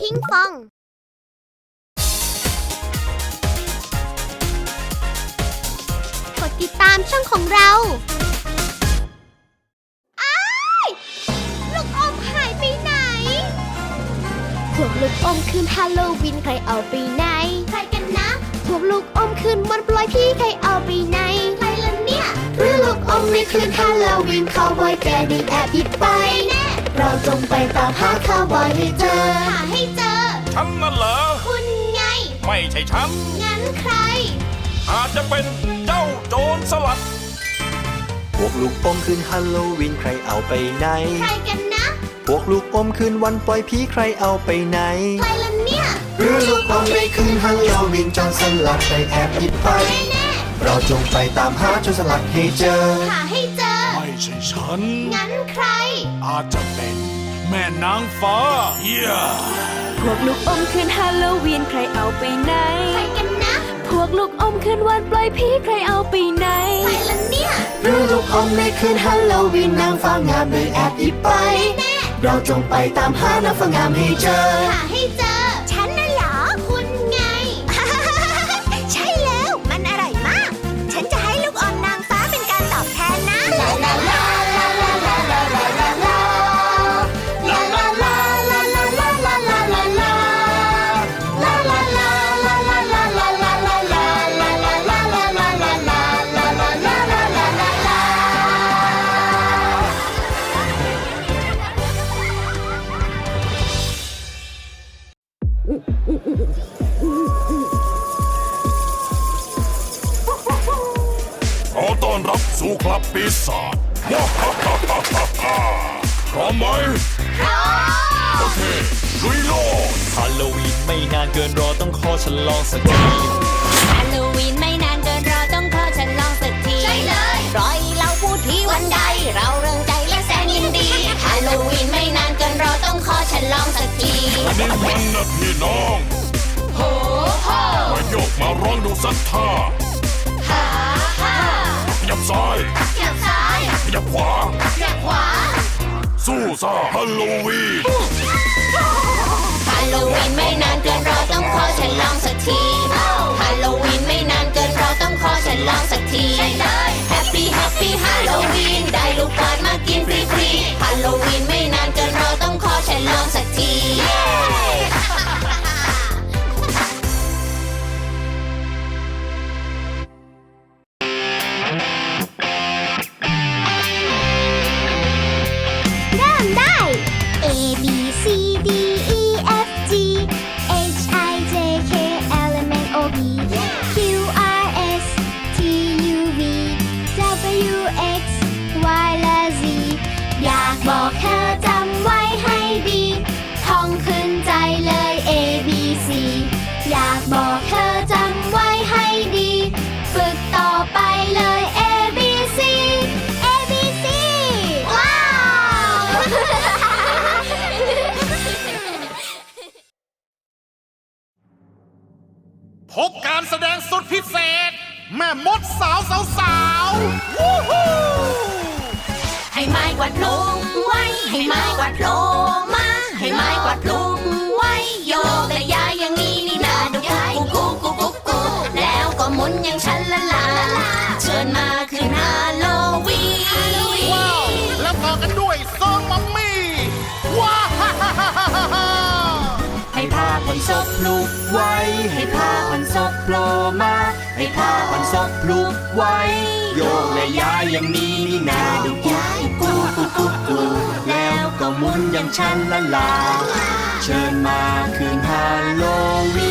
พิงฟองกดติดตามช่องของเราอ้ลูกอมหายไปไหน พวกลูกอมคืนฮาโลวีนใครเอาไปไหน ใครกันนะ พวกลูกอมคืนวันปล่อยพี่ใครเอาไปไหน ใครล่ะเนี่ยหรือลูกอมในคืนฮาโลวีนเขาบอยแกดีแอบหยิบไปนะ เราจงไปตามหาข้าวบอยให้เจอ หาให้เจอช้ำนั่นเหรอ คุณไง ไม่ใช่ช้ำงั้นใคร อาจจะเป็นเจ้าโจรสลัด พวกลูกอมคืนฮัลโลวีนใครเอาไปไหน ใครกันนะพวกลูกอมคืนวันปล่อยผีใครเอาไปไหน ใครล่ะเนี่ยหรือลูกอมในคืนฮัลโลวีนจอสลัดไปแอบหยิบไป แน่แน่เราจงไปตามหาโจรสลัดให้เจอหาให้เจอ ไม่ใช่ฉัน งั้นาจจะเป็น แม่นางฟ้าเยี่พวกลูกอมคืนฮาโลวีนใครเอาไปไหน ใครกันนะ พวกลูกอมคืนวันปล่อยพีใครเอาไปไหน ใครละเนี่ยหรือลูกอมในคืนฮาโลวีนนางฟ้างามเลยแอบหยิบไป เราจงไปตามหานางฟ้างามให้เจอ หาให้เจอ นใด เราเริงใจและแสนยินดีฮาโลวีนไม่นานเกินรอต้องขอฉันลองสักทีอันนี้มันนะพี่น้องโหโหมาโยกมาร้องดูสักท่าฮ่าฮ่าขยับซ้ายขยับซ้ายขยับขวาขยับขวาสู้ซ่าฮาโลวีน โลวีนไม่นานเกินรอต้องขอฉันลองสักทีฮาโลวีนไม่นานเกินรอต้องขอฉันลองสักทีใช่เลยแฮปปี้แฮปปี้ฮาโลวีนได้ลูกเปิดมากินฟรีฟ まへ เชิญมาคืนฮาโลวีนว้าว แล้วต่อกันด้วยซองมัมมี่ ว้าฮ่าฮ่าฮ่าฮ่าฮ่าให้ผ้าพันศพปลูกไว้ ให้ผ้าพันศพโผล่มา ให้ผ้าพันศพปลูกไว้ โยกและย้ายอย่างนี้นี่นาดูกุ๊กกุ๊กกุ๊กกุ๊กกุ๊กแล้วก็หมุนอย่างฉันละลา เชิญมาคืนฮาโลวีน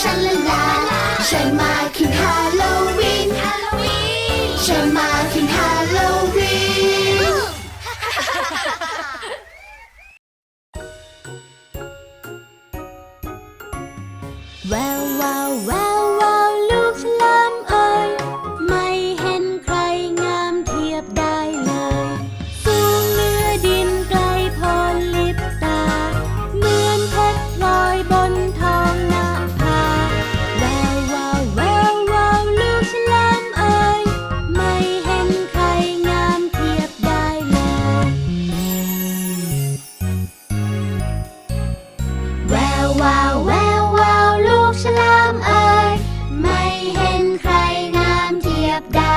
ฉันละลาเชิญมา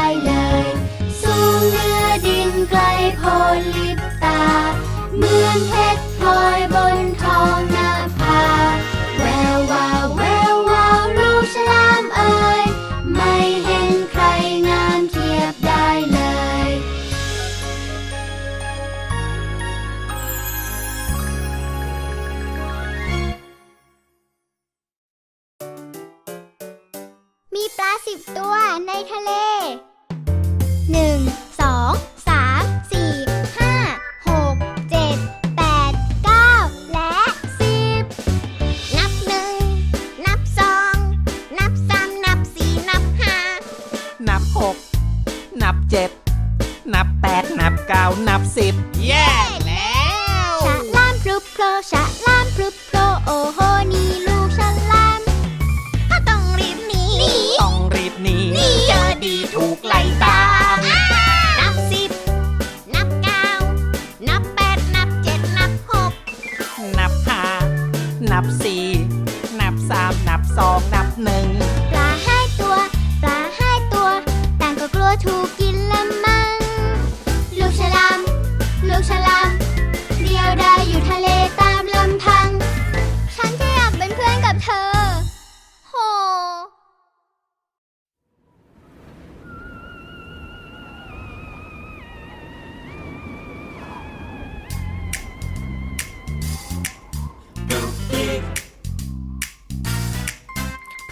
ายเลยสูงเหนือดินไกลโพลิบตา เมืองเพชรพลอย นับสี่นับสามนับสองนับหนึ่งปลาห้าตัว ปลาห้าตัว ต่างก็กลัวถูกกินละมัง ลูกฉลาม ลูกฉลาม เดียวดายอยู่ทะเล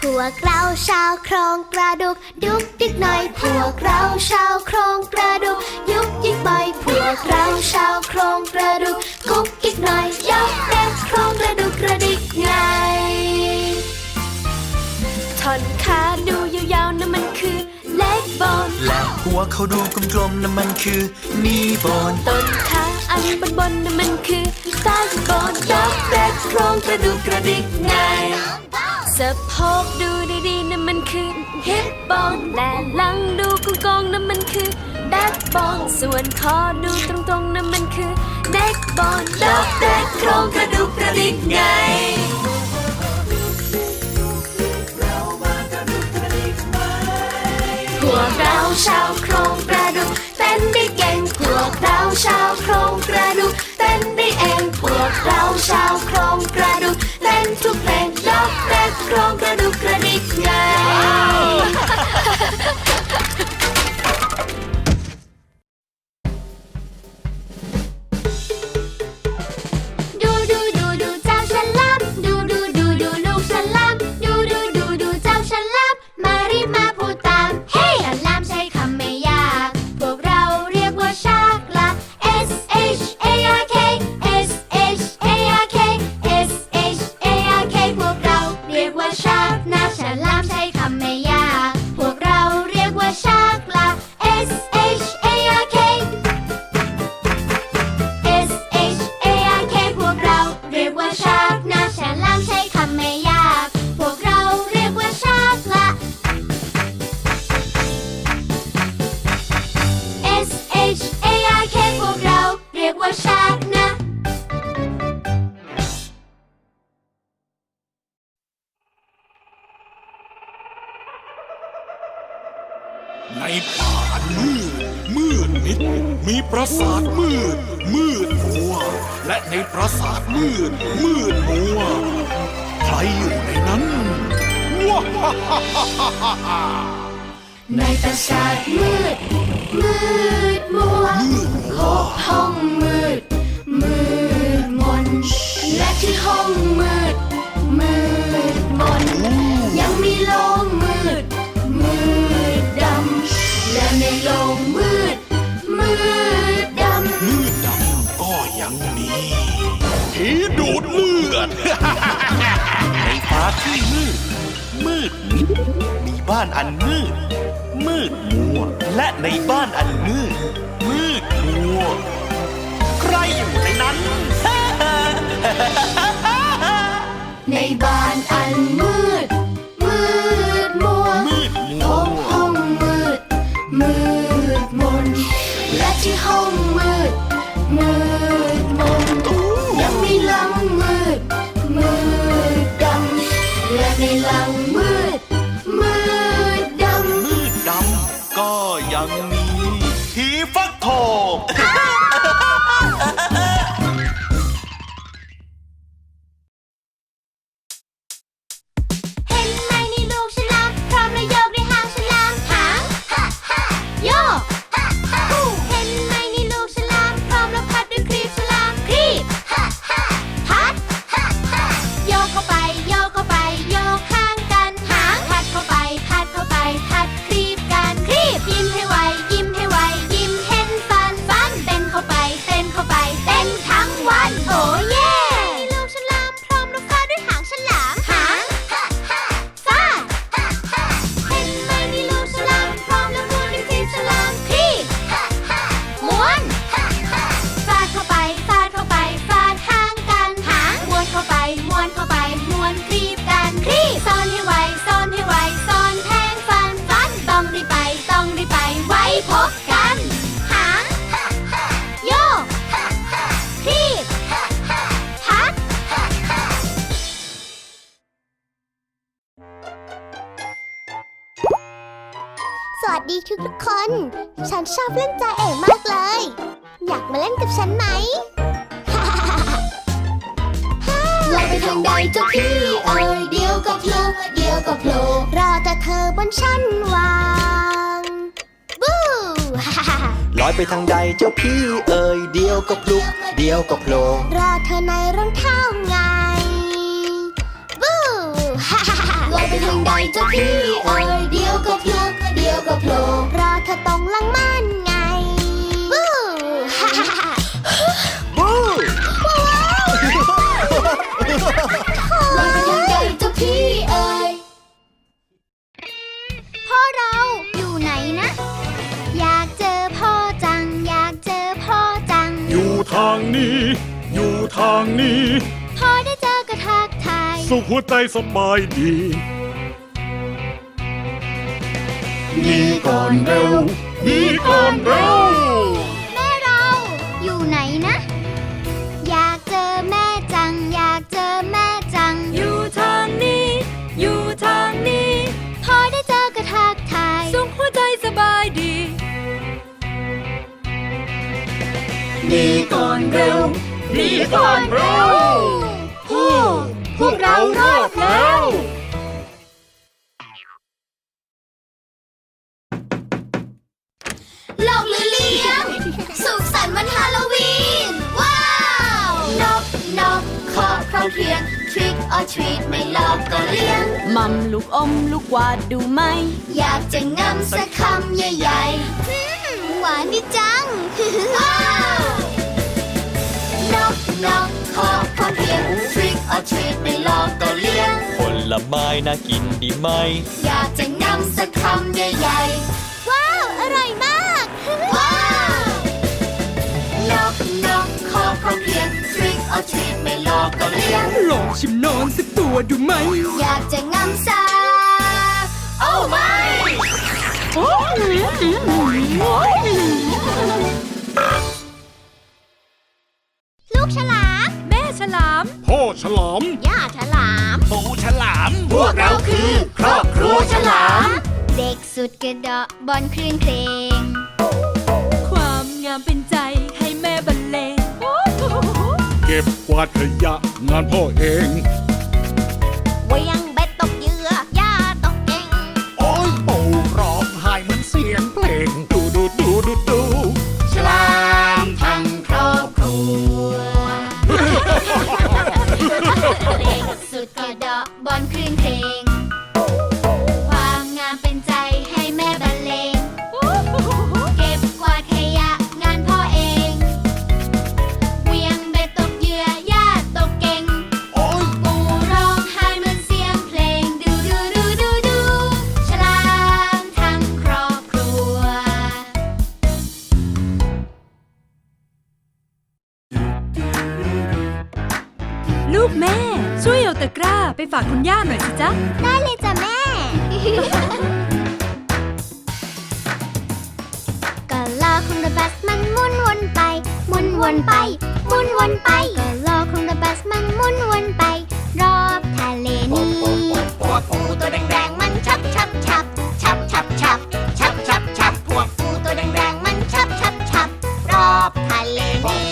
พวกเราชาวโครงกระดูกดุกดิกหน่อยพวกเราชาวโครงกระดูกยุกยิกบ่อยพวกเราชาวโครงกระดูกกุ๊กกิ๊กหน่อยยกเด็กโครงกระดูกกระดิกไงท่อนขาดูยาวๆนั่นมันคือเล็กบอนและหัวเขาดูกลมๆนั่นมันคือมีบอนต้นขาอันบนบนๆนั่นมันคือใต้บอนยกเด็กโครงกระดูกกระดิกไง สะโพกดูดีๆนั่นมันคือฮิปบอนและหลังดูกองๆนั่นมันคือแบ็คบอนส่วนคอดูตรงๆนั่นมันคือเด็กบอนดอกเด็กโครงกระดูกกระดิกไงพวกเราชาวโครงกระดูกเต้นได้เก่งพวกเราชาวโครงกระดูกเต้นได้เองพวกเราชาวโครงกระดูก เต้นทุกเพลงยกเด็กโครงกระดูกกระดิก นิด มีปราสาทมืด มืดมัว และในปราสาทมืด มืดมัว ใครอยู่ในนั้นว้าฮ่าฮ่าฮ่าฮ่าในปราสาทมืด มืดมัวมืดมัวห้องมืด มืดมนและที่ห้องมืดานอันมืด มืดมัว และในบ้านอันมืด มืดมัว ใครอยู่ในนั้น ในบ้านอันมืด ทุกทุกๆคน ฉันชอบเล่นจ่าเอ๋มากเลย อยากมาเล่นกับฉันไหม เราไปทางใดเจ้าพี่เอ่ยเดียวก็โผล่เดียวก็โผล่รอแต่เธอบนชั้นวางบู ลอยไปทางใดเจ้าพี่เอ่ยเดียวก็พลุก เดียวก็โผล่รอเธอในรองเท้าไง ไปทางใดเจ้าพี่เอ่ยเดียวก็โผล่เดียวก็โผล่รอเธอตรงหลังม่านไงบูบู๊ลอยไปทางใดเจ้าพี่เอ่ยพ่อเราอยู่ไหนนะ อยากเจอพ่อจัง อยากเจอพ่อจัง อยู่ทางนี้ อยู่ทางนี้ พอได้เจอก็ทักทาย สุขหัวใจสบายดี หนี่ก่อนเร็วหนี่ก่อนเร็ว แม่เราอยู่ไหนนะ อยากเจอแม่จัง อยากเจอแม่จัง อยู่ทางนี้ อยู่ทางนี้ พอได้เจอก็ทักทาย สุขหัวใจสบายดี หนี่ก่อนเร็วหนี่ก่อนเร็ว พวกเรารอดแล้ว Trick or treat ไม่หลอกก็เลี้ยง มัมลูกอมลูกวาดดูไหม อยากจะงำสักคำใหญ่ๆอืมหวานดีจังว้าวนกนกขอบครองเพียง Trick or treat ไม่หลอกก็เลี้ยง ผลไม้น่ากินดีไหม อยากจะงำสักคำใหญ่ๆ ว้าว อร่อยมาก Trick or treat ไม่หลอกก็เลี้ยง ลองชิมนอนสักตัวดูไหม อยากจะงำซาโอ้ไม่ลูกฉลาม แม่ฉลาม พ่อฉลาม ย่าฉลามปูฉลาม พวกเราคือครอบครัวฉลาม เด็กสุดกระเดาะบอลคลื่นเพลง ความงามเป็น เก็บกวาดขยะงานพ่อเองเวียง วนไปหมุนวนไปก็ลอของรถบัสมันหมุนวนไป รอบทะเลนี้พวกปูตัวแดงๆมันชับชับชับชับชับชับชับชับชับพวกปูตัวแดงๆมันชับชับชับรอบทะเลนี้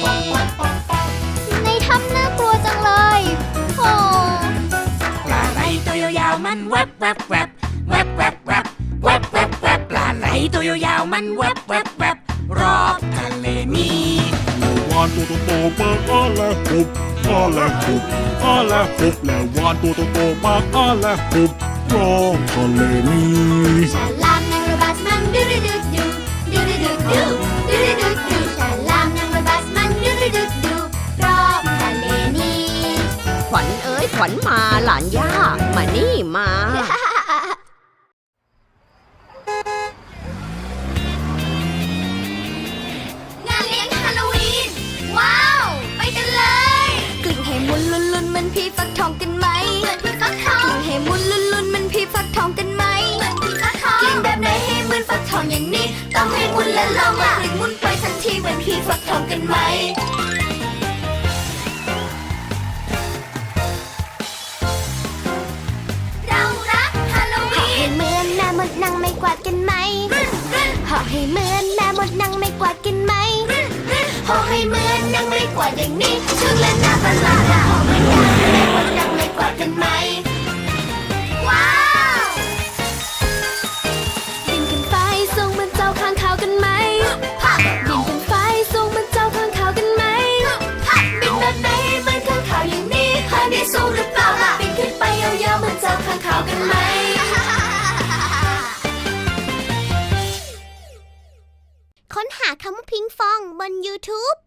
ในถ้ำน่ากลัวจังเลยโอ้ปลาไหลตัวยาวๆมันแวบแวบแวบแวบแวบแวบแวบแวบแวบปลาไหลตัวยาวๆมันแวบแวบแวบรอบทะเลนี้ วานตัวโตๆมาอ้าและหุบอ้าและหุบอ้าและหุบแล้ววานตัวโตๆมาอ้าและหุบรอบทะเลนี้ฉลามนั่งรถบัสมันดูดูดูดูดูดูดูดูดูดูดูดูฉลามนั่งรถบัสมันดูดูดูดูรอบทะเลนี้ขวัญเอ้ยขวัญมาหลานย่ามานี่มา องกันไหมเหมือนพี่ฟักทองกลิ่งให้มุนลุนลุนมันพี่ฟักทองกันไหมเหมือนพี่ฟักทองกลิ่งแบบไหนให้เหมือนฟักทองอย่างนี้ ต้องให้มุนและลองละกลิ่งมุนไปทันทีเหมือนพี่ฟักทองกันไหมเรารักฮาโลวีนเหมือนแม่มดนางไม่กวาดกันไหมหอให้เหมือนแม่มดนางไม่กวาดกันไหมโหให้เหมือนนางไม่กวาดอย่างนี้ช่างเล่นน่าประหลาดอะโหเหมือนนางแม่มดนางไม่กวาดกันไหม ว้าวบินกันไปสูงเหมือนเจ้าข้างขาวกันไหมบินกันไปสูงเหมือนเจ้าข้างขาวกันไหมบินแบบไหนเหมือนข้างขาวอย่างนี้ข้างนี้สูงหรือเปล่าล่ะบินขึ้นไปยาวๆเหมือนเจ้าข้างขาวกันไหม ค้นหาคำว่าพิงฟองบน YouTube